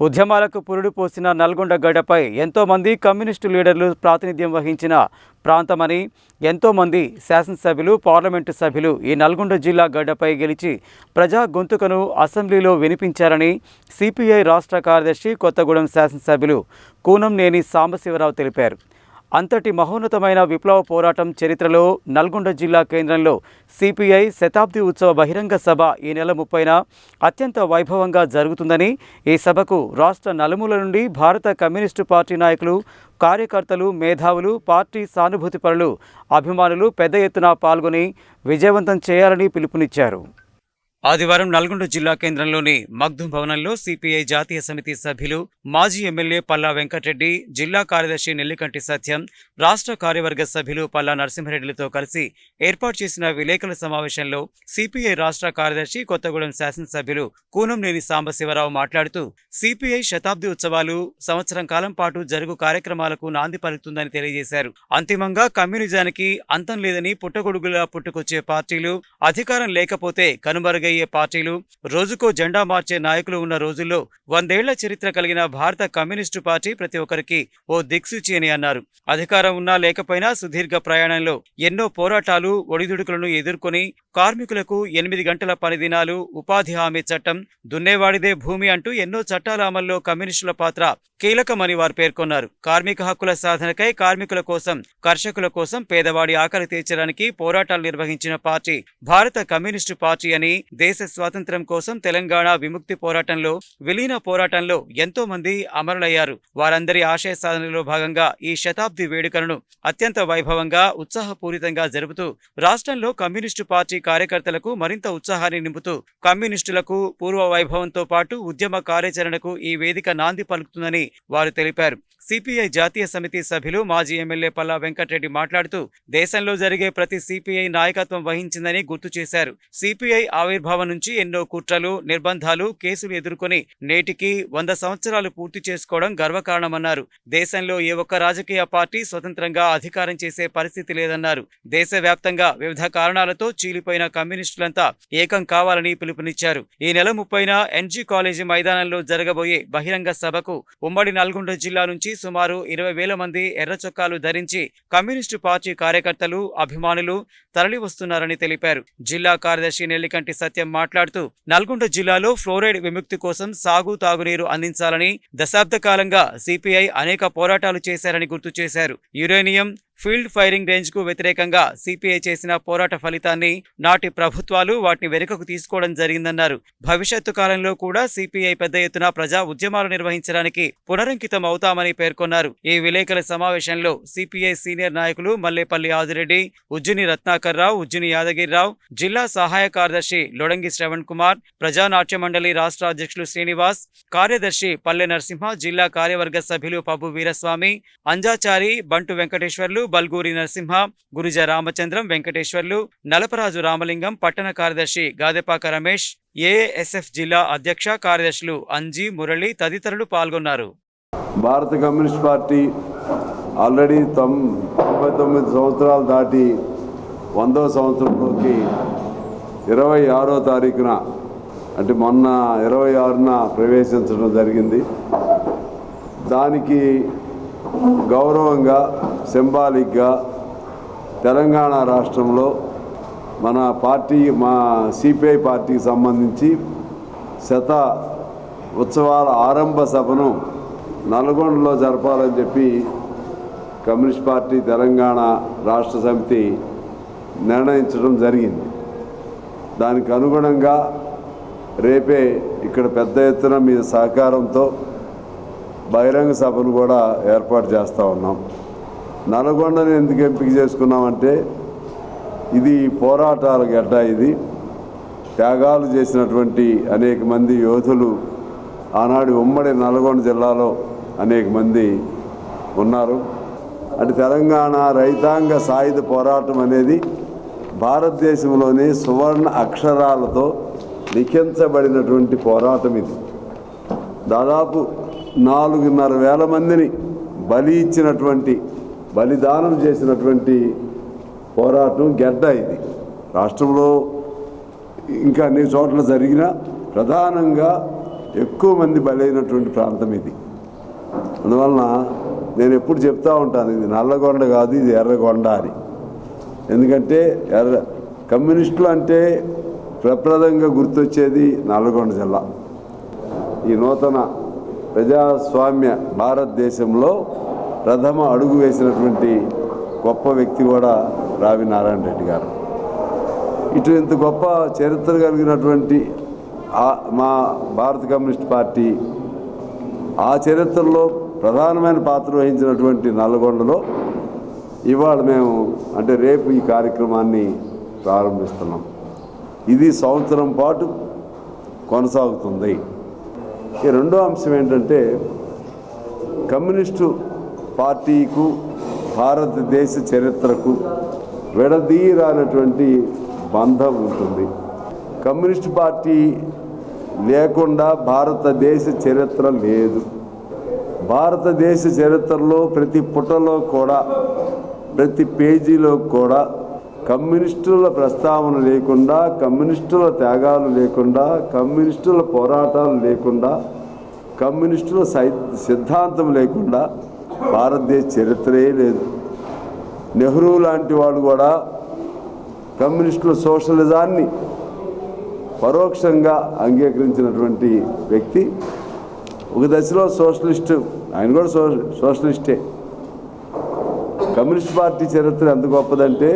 ఉద్యమాలకు పురుడు పోసిన నల్గొండ గడ్డపై ఎంతోమంది కమ్యూనిస్టు లీడర్లు ప్రాతినిధ్యం వహించిన ప్రాంతమని ఎంతోమంది శాసనసభ్యులు పార్లమెంటు సభ్యులు ఈ నల్గొండ జిల్లా గడ్డపై గెలిచి ప్రజా గొంతుకను అసెంబ్లీలో వినిపించారని సిపిఐ రాష్ట్ర కార్యదర్శి కొత్తగూడెం శాసనసభ్యులు కూనంనేని సాంబశివరావు తెలిపారు. అంతటి మహోన్నతమైన విప్లవ పోరాటం చరిత్రలో నల్గొండ జిల్లా కేంద్రంలో సిపిఐ శతాబ్ది ఉత్సవ బహిరంగ సభ ఈ నెల ముప్పైన అత్యంత వైభవంగా జరుగుతుందని ఈ సభకు రాష్ట్ర నలుమూల నుండి భారత కమ్యూనిస్టు పార్టీ నాయకులు కార్యకర్తలు మేధావులు పార్టీ సానుభూతిపరులు అభిమానులు పెద్ద ఎత్తున పాల్గొని విజయవంతం చేయాలని పిలుపునిచ్చారు. ఆదివారం నల్గొండ జిల్లా కేంద్రంలోని మగ్దుం భవనంలో సిపిఐ జాతీయ సమితి సభ్యులు మాజీ ఎమ్మెల్యే పల్లా వెంకటరెడ్డి జిల్లా కార్యదర్శి నెల్లికంటి సత్యం రాష్ట్ర కార్యవర్గ సభ్యులు పల్లా నరసింహరెడ్డిలతో కలిసి ఏర్పాటు చేసిన విలేకరుల సమావేశంలో సిపిఐ రాష్ట్ర కార్యదర్శి కొత్తగూడెం శాసనసభ్యులు కూనంనేని సాంబశివరావు మాట్లాడుతూ సిపిఐ శతాబ్ది ఉత్సవాలు సంవత్సరం కాలం పాటు జరుగు కార్యక్రమాలకు నాంది పలుకుతుందని తెలియజేశారు. అంతిమంగా కమ్యూనిజానికి అంతం లేదని పుట్టగొడుగులా పుట్టుకొచ్చే పార్టీలు అధికారం లేకపోతే కనుమరుగయ్యే పార్టీలు రోజుకో జెండా మార్చే నాయకులు ఉన్న రోజుల్లో వందేళ్ళ చరిత్ర కలిగిన భారత కమ్యూనిస్టు పార్టీ ప్రతి ఒక్కరికి ఓ దిక్సూచి అని అన్నారు. అధికారం ఉన్నా లేకపోయినా సుదీర్ఘ ప్రయాణంలో ఎన్నో పోరాటాలు ఒడిదుడుకులను ఎదుర్కొని కార్మికులకు ఎనిమిది గంటల పనిదినాలు ఉపాధి హామీ చట్టం దున్నేవాడిదే భూమి అంటూ ఎన్నో చట్టాల అమల్లో కమ్యూనిస్టుల పాత్ర కీలకమని వారు పేర్కొన్నారు. కార్మిక హక్కుల సాధనకై కార్మికుల కోసం కర్షకుల కోసం పేదవాడి ఆకలి తీర్చడానికి పోరాటాలు నిర్వహించిన పార్టీ భారత కమ్యూనిస్టు పార్టీ అని దేశ స్వాతంత్ర్యం కోసం తెలంగాణ విముక్తి పోరాటంలో విలీన పోరాటంలో ఎంతో మంది అమరులయ్యారు. వారందరి ఆశయ సాధనలో భాగంగా ఈ శతాబ్ది వేడుకలను అత్యంత వైభవంగా ఉత్సాహపూరితంగా జరుపుతూ రాష్ట్రంలో కమ్యూనిస్టు పార్టీ కార్యకర్తలకు మరింత ఉత్సాహాన్ని నింపుతూ కమ్యూనిస్టులకు పూర్వ వైభవంతో పాటు ఉద్యమ కార్యాచరణకు ఈ వేదిక నాంది పలుకుతుందని వారు తెలిపారు. సిపిఐ జాతీయ సమితి సభ్యులు మాజీ ఎమ్మెల్యే పల్లా వెంకటరెడ్డి మాట్లాడుతూ దేశంలో జరిగే ప్రతి సిపిఐ నాయకత్వం వహించిందని గుర్తు చేశారు. సిపిఐ ఆవిర్భావం నుంచి ఎన్నో కుట్రలు నిర్బంధాలు కేసులు ఎదుర్కొని నేటికి వంద సంవత్సరాలు పూర్తి చేసుకోవడం గర్వకారణమన్నారు. దేశంలో ఏ ఒక్క రాజకీయ పార్టీ స్వతంత్రంగా అధికారం చేసే పరిస్థితి లేదన్నారు. దేశవ్యాప్తంగా వివిధ కారణాలతో చీలిపోయిన కమ్యూనిస్టులంతా ఏకం కావాలని పిలుపునిచ్చారు. ఈ నెల ముప్పైన ఎన్జీ కాలేజీ మైదానంలో జరగబోయే బహిరంగ సభకు ఉమ్మడి నల్గొండ జిల్లా నుంచి సుమారు ఇరవై వేల మంది ఎర్ర చొక్కాలు ధరించి కమ్యూనిస్టు పార్టీ కార్యకర్తలు అభిమానులు తరలివస్తున్నారని తెలిపారు. జిల్లా కార్యదర్శి నెల్లికంటి సత్య మాట్లాడుతూ నల్గొండ జిల్లాలో ఫ్లోరైడ్ విముక్తి కోసం సాగు తాగునీరు అందించాలని దశాబ్ద కాలంగా సిపిఐ అనేక పోరాటాలు చేశారని గుర్తు చేశారు. యురేనియం ఫీల్డ్ ఫైరింగ్ రేంజ్కు వ్యతిరేకంగా సిపిఐ చేసిన పోరాట ఫలితాన్ని నాటి ప్రభుత్వాలు వాటిని వెనుకకు తీసుకోవడం జరిగిందన్నారు. భవిష్యత్తు కాలంలో కూడా సిపిఐ పెద్ద ఎత్తున ప్రజా ఉద్యమాలు నిర్వహించడానికి పునరంకితం అవుతామని పేర్కొన్నారు. ఈ విలేకరుల సమావేశంలో సిపిఐ సీనియర్ నాయకులు మల్లేపల్లి ఆదిరెడ్డి ఉజ్జుని రత్నాకర్ రావు ఉజ్జుని యాదగిరిరావు జిల్లా సహాయ కార్యదర్శి లొడంగి శ్రవణ్ కుమార్ ప్రజానాట్య మండలి రాష్ట్ర అధ్యక్షులు శ్రీనివాస్ కార్యదర్శి పల్లె నరసింహ జిల్లా కార్యవర్గ సభ్యులు పబ్బు వీరస్వామి అంజాచారి బంటు వెంకటేశ్వర్లు బల్గూరి నరసింహ గురుజ రామచంద్రం వెంకటేశ్వర్లు నలపరాజు రామలింగం పట్టణ కార్యదర్శి గాదెపాక రమేష్ ఏఎస్ఎఫ్ జిల్లా అధ్యక్ష కార్యదర్శులు అంజీ మురళి తదితరులు పాల్గొన్నారు. భారత కమ్యూనిస్ట్ పార్టీ ఆల్రెడీ తొం తొంభై తొమ్మిది సంవత్సరాలు దాటి వందవ సంవత్సరంలోకి ఇరవై ఆరో తారీఖున అంటే మొన్న ఇరవై ఆరున ప్రవేశించడం జరిగింది. దానికి గౌరవంగా సింబాలిక్గా తెలంగాణ రాష్ట్రంలో మన పార్టీ మా సిపిఐ పార్టీకి సంబంధించి శత ఉత్సవాల ఆరంభ సభను నల్గొండలో జరపాలని చెప్పి కమ్యూనిస్ట్ పార్టీ తెలంగాణ రాష్ట్ర సమితి నిర్ణయించడం జరిగింది. దానికి అనుగుణంగా రేపే ఇక్కడ పెద్ద ఎత్తున మీ సహకారంతో బహిరంగ సభను కూడా ఏర్పాటు చేస్తూ ఉన్నాం. నల్గొండను ఎందుకు ఎంపిక చేసుకున్నామంటే ఇది పోరాటాల గడ్డ ఇది. త్యాగాలు చేసినటువంటి అనేక మంది యోధులు ఆనాడు ఉమ్మడి నల్గొండ జిల్లాలో అనేక మంది ఉన్నారు. అంటే తెలంగాణ రైతాంగ సాయుధ పోరాటం అనేది భారతదేశంలోని సువర్ణ అక్షరాలతో లిఖించబడినటువంటి పోరాటం ఇది. దాదాపు నాలుగున్నర వేల మందిని బలి ఇచ్చినటువంటి బలిదానం చేసినటువంటి పోరాటం గెడ్డ ఇది. రాష్ట్రంలో ఇంకా అన్ని చోట్ల జరిగిన ప్రధానంగా ఎక్కువ మంది బలైనటువంటి ప్రాంతం ఇది. అందువలన నేను ఎప్పుడు చెప్తా ఉంటాను ఇది నల్లగొండ కాదు ఇది ఎర్రగొండ అని. ఎందుకంటే ఎర్ర కమ్యూనిస్టులు అంటే ప్రప్రదంగా గుర్తొచ్చేది నల్లగొండ జిల్లా. ఈ నూతన ప్రజాస్వామ్య భారతదేశంలో ప్రథమ అడుగు వేసినటువంటి గొప్ప వ్యక్తి కూడా రావి నారాయణ రెడ్డి గారు. ఇటు ఇంత గొప్ప చరిత్ర కలిగినటువంటి మా భారత కమ్యూనిస్ట్ పార్టీ ఆ చరిత్రలో ప్రధానమైన పాత్ర వహించినటువంటి నల్గొండలో ఇవాళ మేము అంటే రేపు ఈ కార్యక్రమాన్ని ప్రారంభిస్తున్నాం. ఇది సంవత్సరం పాటు కొనసాగుతుంది. ఈ రెండో అంశం ఏంటంటే కమ్యూనిస్టు పార్టీకు భారతదేశ చరిత్రకు విడదీరానటువంటి బంధం ఉంటుంది. కమ్యూనిస్ట్ పార్టీ లేకుండా భారతదేశ చరిత్ర లేదు. భారతదేశ చరిత్రలో ప్రతి పుటలో కూడా ప్రతి పేజీలో కూడా కమ్యూనిస్టుల ప్రస్తావన లేకుండా కమ్యూనిస్టుల త్యాగాలు లేకుండా కమ్యూనిస్టుల పోరాటాలు లేకుండా కమ్యూనిస్టుల సై సిద్ధాంతం లేకుండా భారతదేశ చరిత్రే లేదు. నెహ్రూ లాంటి వాడు కూడా కమ్యూనిస్టుల సోషలిజాన్ని పరోక్షంగా అంగీకరించినటువంటి వ్యక్తి. ఒక దశలో సోషలిస్టు ఆయన కూడా సో సోషలిస్టే. కమ్యూనిస్ట్ పార్టీ చరిత్ర ఎంత గొప్పదంటే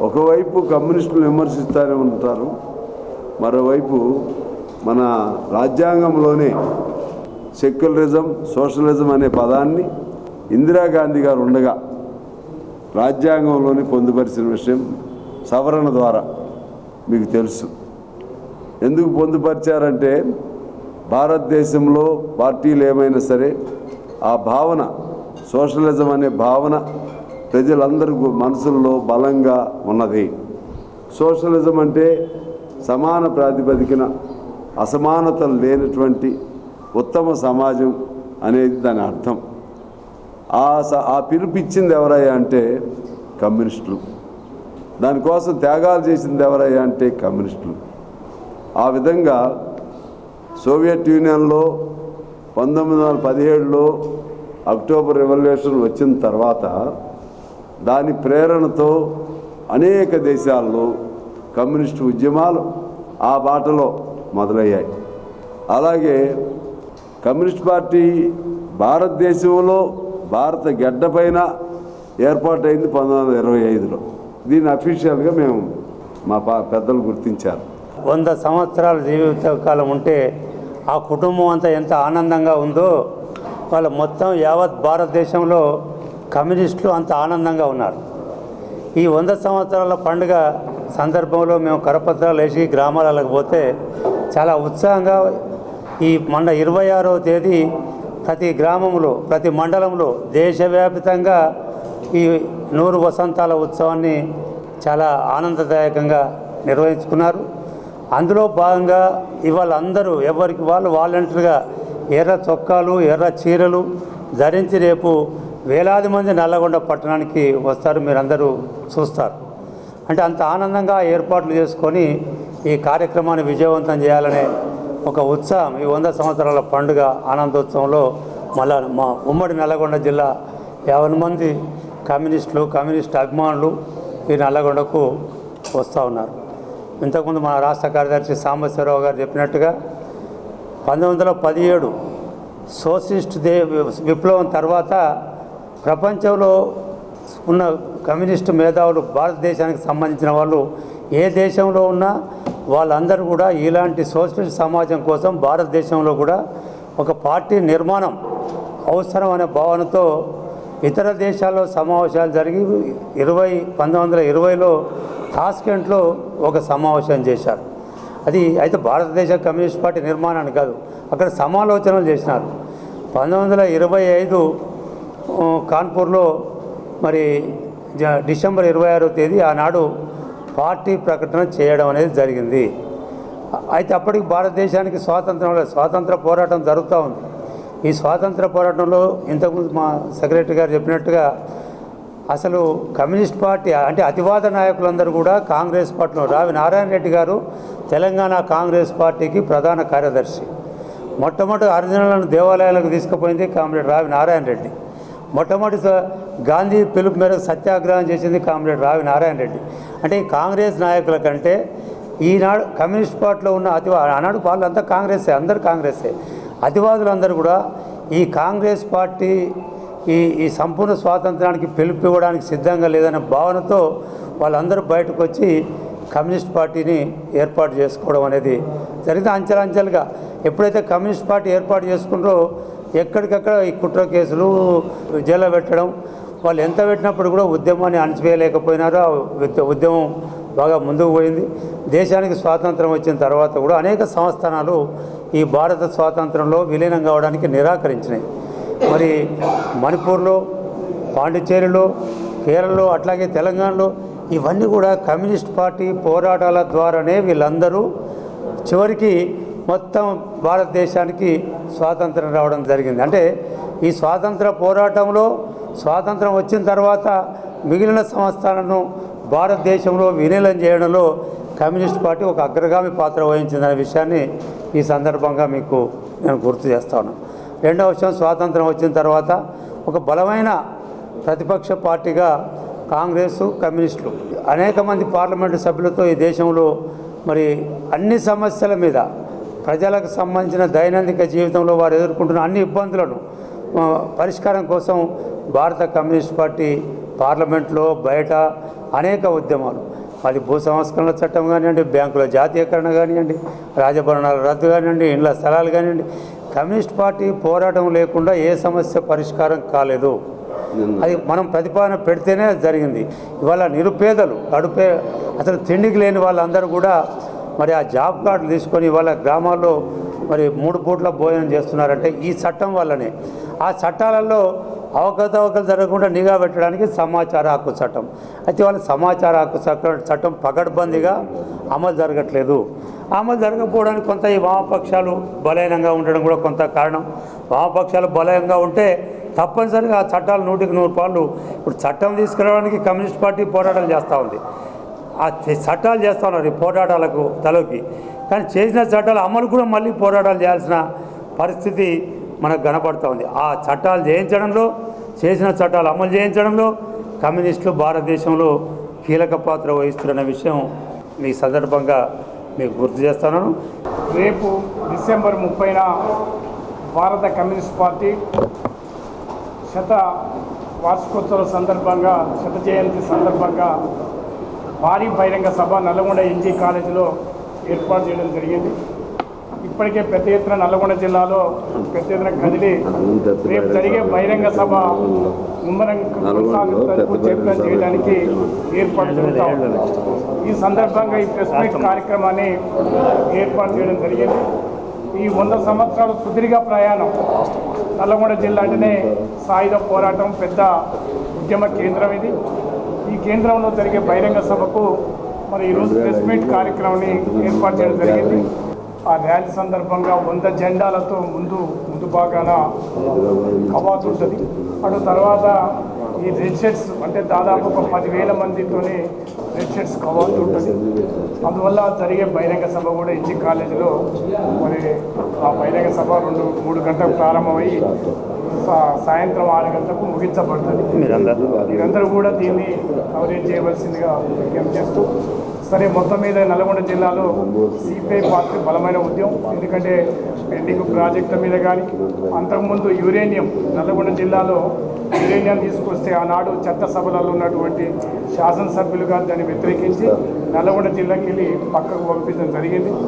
ఒకవైపు కమ్యూనిస్టులు విమర్శిస్తూనే ఉంటారు మరోవైపు మన రాజ్యాంగంలోనే సెక్యులరిజం సోషలిజం అనే పదాన్ని ఇందిరాగాంధీ గారు ఉండగా రాజ్యాంగంలోని పొందుపరిచిన విషయం సవరణ ద్వారా మీకు తెలుసు. ఎందుకు పొందుపరిచారంటే భారతదేశంలో పార్టీలు ఏమైనా సరే ఆ భావన సోషలిజం అనే భావన ప్రజలందరి మనసుల్లో బలంగా ఉన్నది. సోషలిజం అంటే సమాన ప్రాతిపదికన అసమానతలు లేనటువంటి ఉత్తమ సమాజం అనేది దాని అర్థం. ఆ స ఆ పిలుపు ఇచ్చింది ఎవరయ్యా అంటే కమ్యూనిస్టులు. దానికోసం త్యాగాలు చేసింది ఎవరయ్యా అంటే కమ్యూనిస్టులు. ఆ విధంగా సోవియట్ యూనియన్లో పంతొమ్మిది వందల పదిహేడులో అక్టోబర్ రెవల్యూషన్ వచ్చిన తర్వాత దాని ప్రేరణతో అనేక దేశాల్లో కమ్యూనిస్టు ఉద్యమాలు ఆ బాటలో మొదలయ్యాయి. అలాగే కమ్యూనిస్ట్ పార్టీ భారతదేశంలో భారత గడ్డపైన ఏర్పాటైంది పంతొమ్మిది వందల ఇరవై ఐదులో. దీన్ని అఫీషియల్గా మేము మా పా పెద్దలు గుర్తించారు. వంద సంవత్సరాల జీవిత కాలం ఉంటే ఆ కుటుంబం అంతా ఎంత ఆనందంగా ఉందో వాళ్ళ మొత్తం యావత్ భారతదేశంలో కమ్యూనిస్టులు అంత ఆనందంగా ఉన్నారు. ఈ వంద సంవత్సరాల పండుగ సందర్భంలో మేము కరపత్రాలు వేసి గ్రామాలకు పోతే చాలా ఉత్సాహంగా ఈ మొన్న ఇరవై ఆరవ తేదీ ప్రతి గ్రామంలో ప్రతి మండలంలో దేశవ్యాప్తంగా ఈ నూరు వసంతాల ఉత్సవాన్ని చాలా ఆనందదాయకంగా నిర్వహించుకున్నారు. అందులో భాగంగా ఇవాళ అందరూ ఎవరికి వాళ్ళు వాలంటీర్గా ఎర్ర చొక్కాలు ఎర్ర చీరలు ధరించి రేపు వేలాది మంది నల్లగొండ పట్టణానికి వస్తారు మీరందరూ చూస్తారు. అంటే అంత ఆనందంగా ఏర్పాట్లు చేసుకొని ఈ కార్యక్రమాన్ని విజయవంతం చేయాలనే ఒక ఉత్సాహం ఈ వంద సంవత్సరాల పండుగ ఆనందోత్సవంలో మళ్ళా మా ఉమ్మడి నల్లగొండ జిల్లా యాభై మంది కమ్యూనిస్టులు కమ్యూనిస్ట్ అభిమానులు ఈ నల్లగొండకు వస్తూ ఉన్నారు. ఇంతకుముందు మన రాష్ట్ర కార్యదర్శి సాంబశివరావు గారు చెప్పినట్టుగా పంతొమ్మిది వందల పదిహేడు సోషలిస్ట్ దే విప్లవం తర్వాత ప్రపంచంలో ఉన్న కమ్యూనిస్టు మేధావులు భారతదేశానికి సంబంధించిన వాళ్ళు ఏ దేశంలో ఉన్నా వాళ్ళందరూ కూడా ఇలాంటి సోషలిస్ట్ సమాజం కోసం భారతదేశంలో కూడా ఒక పార్టీ నిర్మాణం అవసరం అనే భావనతో ఇతర దేశాల్లో సమావేశాలు జరిగి ఇరవై పంతొమ్మిది వందల ఇరవైలో తాస్కెంట్లో ఒక సమావేశం చేశారు. అది అయితే భారతదేశ కమ్యూనిస్ట్ పార్టీ నిర్మాణాన్ని కాదు అక్కడ సమాలోచనలు చేసినారు. పంతొమ్మిది వందల ఇరవై ఐదు కాన్పూర్లో మరి జ- డిసెంబర్ ఇరవై ఆరో తేదీ ఆనాడు పార్టీ ప్రకటన చేయడం అనేది జరిగింది. అయితే అప్పటికి భారతదేశానికి స్వాతంత్రం లేదు స్వాతంత్ర పోరాటం జరుగుతూ ఉంది. ఈ స్వాతంత్ర పోరాటంలో ఇంతకుముందు మా సెక్రటరీ గారు చెప్పినట్టుగా అసలు కమ్యూనిస్ట్ పార్టీ అంటే అతివాద నాయకులందరూ కూడా కాంగ్రెస్ పార్టీలో రావి నారాయణ రెడ్డి గారు తెలంగాణ కాంగ్రెస్ పార్టీకి ప్రధాన కార్యదర్శి. మొట్టమొదటి అర్జునులను దేవాలయాలకు తీసుకుపోయింది కామ్రేడ్ రావి నారాయణ రెడ్డి. మొట్టమొదటి గాంధీ పిలుపు మేరకు సత్యాగ్రహం చేసింది కామ్రేడ్ రావి నారాయణ రెడ్డి. అంటే కాంగ్రెస్ నాయకుల కంటే ఈనాడు కమ్యూనిస్ట్ పార్టీలో ఉన్న అతి ఆనాడు వాళ్ళంతా కాంగ్రెసే అందరు కాంగ్రెసే. అతివాదులందరూ కూడా ఈ కాంగ్రెస్ పార్టీ ఈ ఈ సంపూర్ణ స్వాతంత్రానికి పిలుపు ఇవ్వడానికి సిద్ధంగా లేదనే భావనతో వాళ్ళందరూ బయటకు వచ్చి కమ్యూనిస్ట్ పార్టీని ఏర్పాటు చేసుకోవడం అనేది జరిగితే అంచెలంచెలుగా. ఎప్పుడైతే కమ్యూనిస్ట్ పార్టీ ఏర్పాటు చేసుకుంటారో ఎక్కడికక్కడ ఈ కుట్ర కేసులు జైల్లో పెట్టడం వాళ్ళు ఎంత పెట్టినప్పుడు కూడా ఉద్యమాన్ని అణచివేయలేకపోయినారు ఆ ఉద్యమం బాగా ముందుకు పోయింది. దేశానికి స్వాతంత్రం వచ్చిన తర్వాత కూడా అనేక సంస్థానాలు ఈ భారత స్వాతంత్రంలో విలీనం కావడానికి నిరాకరించినాయి. మరి మణిపూర్లో పాండిచ్చేరిలో కేరళలో అట్లాగే తెలంగాణలో ఇవన్నీ కూడా కమ్యూనిస్ట్ పార్టీ పోరాటాల ద్వారానే వీళ్ళందరూ చివరికి మొత్తం భారతదేశానికి స్వాతంత్రం రావడం జరిగింది. అంటే ఈ స్వాతంత్ర పోరాటంలో స్వాతంత్రం వచ్చిన తర్వాత మిగిలిన సంస్థలను భారతదేశంలో విలీనం చేయడంలో కమ్యూనిస్ట్ పార్టీ ఒక అగ్రగామి పాత్ర వహించిందనే విషయాన్ని ఈ సందర్భంగా మీకు నేను గుర్తు చేస్తాను రెండవ విషయం స్వాతంత్రం వచ్చిన తర్వాత ఒక బలమైన ప్రతిపక్ష పార్టీగా కాంగ్రెస్ కమ్యూనిస్టులు అనేక మంది పార్లమెంటు సభ్యులతో ఈ దేశంలో మరి అన్ని సమస్యల మీద ప్రజలకు సంబంధించిన దైనందిక జీవితంలో వారు ఎదుర్కొంటున్న అన్ని ఇబ్బందులను పరిష్కారం కోసం భారత కమ్యూనిస్ట్ పార్టీ పార్లమెంట్లో బయట అనేక ఉద్యమాలు. అది భూ సంస్కరణల చట్టం కానివ్వండి బ్యాంకుల జాతీయకరణ కానివ్వండి రాజభరణాల రద్దు కానివ్వండి ఇండ్ల స్థలాలు కానివ్వండి కమ్యూనిస్ట్ పార్టీ పోరాటం లేకుండా ఏ సమస్య పరిష్కారం కాలేదు. అది మనం ప్రతిపాదన పెడితేనే జరిగింది. ఇవాళ నిరుపేదలు కడుపే అసలు తిండికి లేని వాళ్ళందరూ కూడా మరి ఆ జాబ్ కార్డులు తీసుకొని వాళ్ళ గ్రామాల్లో మరి మూడు పూట్ల భోజనం చేస్తున్నారంటే ఈ చట్టం వల్లనే. ఆ చట్టాలలో అవకతవకలు జరగకుండా నిఘా పెట్టడానికి సమాచార హక్కు చట్టం. అయితే వాళ్ళ సమాచార హక్కు చట్టం చట్టం పకడ్బందీగా అమలు జరగట్లేదు. అమలు జరగకపోవడానికి కొంత ఈ వామపక్షాలు బలహీనంగా ఉండడం కూడా కొంత కారణం. వామపక్షాలు బలహీనంగా ఉంటే తప్పనిసరిగా ఆ చట్టాలు నూటికి నూరు పాళ్ళు. ఇప్పుడు చట్టం తీసుకురావడానికి కమ్యూనిస్ట్ పార్టీ పోరాటాలు చేస్తూ ఉంది. ఆ చట్టాలు చేస్తూ ఉన్నారు ఈ పోరాటాలకు తలకి. కానీ చేసిన చట్టాలు అమలు కూడా మళ్ళీ పోరాటాలు చేయాల్సిన పరిస్థితి మనకు కనపడుతూ ఉంది. ఆ చట్టాలు చేయించడంలో చేసిన చట్టాలు అమలు చేయించడంలో కమ్యూనిస్టులు భారతదేశంలో కీలక పాత్ర వహిస్తున్న విషయం ఈ సందర్భంగా మీకు గుర్తు చేస్తాను. రేపు డిసెంబర్ ముప్పైన భారత కమ్యూనిస్ట్ పార్టీ శత వార్షికోత్సవ సందర్భంగా శత జయంతి సందర్భంగా భారీ బహిరంగ సభ నల్గొండ ఎన్జీ కాలేజీలో ఏర్పాటు చేయడం జరిగింది. ఇప్పటికే పెద్ద ఎత్తున నల్గొండ జిల్లాలో పెద్ద ఎత్తున కదిలి రేపు జరిగే బహిరంగ సభ ముమ్మరంగా చేయడానికి ఏర్పాటు జరుగుతూ ఈ సందర్భంగా ఈ ప్రెస్ మీట్ కార్యక్రమాన్ని ఏర్పాటు చేయడం జరిగింది. ఈ వంద సంవత్సరాల సుదీర్ఘ ప్రయాణం నల్లగొండ జిల్లా అంటేనే సాయుధ పోరాటం పెద్ద ఉద్యమ కేంద్రం ఇది. కేంద్రంలో జరిగే బహిరంగ సభకు మరి ఈరోజు ప్రెస్ మీట్ కార్యక్రమాన్ని ఏర్పాటు చేయడం జరిగింది. ఆ ర్యాలీ సందర్భంగా వంద జెండాలతో ముందు ముందు భాగాన కవాతు ఉంటుంది. అటు తర్వాత ఈ రెడ్ షర్ట్స్ అంటే దాదాపు ఒక పదివేల మందితోనే రెడ్ షర్ట్స్ కవాతు ఉంటుంది. అందువల్ల జరిగే బహిరంగ సభ కూడా ఎన్జీ కాలేజీలో మరి ఆ బహిరంగ సభ రెండు మూడు గంటలకు ప్రారంభమై సాయంత్రం ఆరు గంటలకు ముగించబడుతుంది. మీరందరూ కూడా దీన్ని కవరేజ్ చేయవలసిందిగా విజ్ఞప్తి చేస్తూ సరే మొత్తం మీద నల్గొండ జిల్లాలో సిపిఐ పార్టీ బలమైన ఉద్యమం. ఎందుకంటే పెండింగ్ ప్రాజెక్టుల మీద కానీ అంతకుముందు యురేనియం నల్గొండ జిల్లాలో యురేనియం తీసుకొస్తే ఆనాడు చట్టసభలలో ఉన్నటువంటి శాసనసభ్యులుగా దాన్ని వ్యతిరేకించి నల్గొండ జిల్లాకి వెళ్ళి పక్కకు పంపించడం జరిగింది.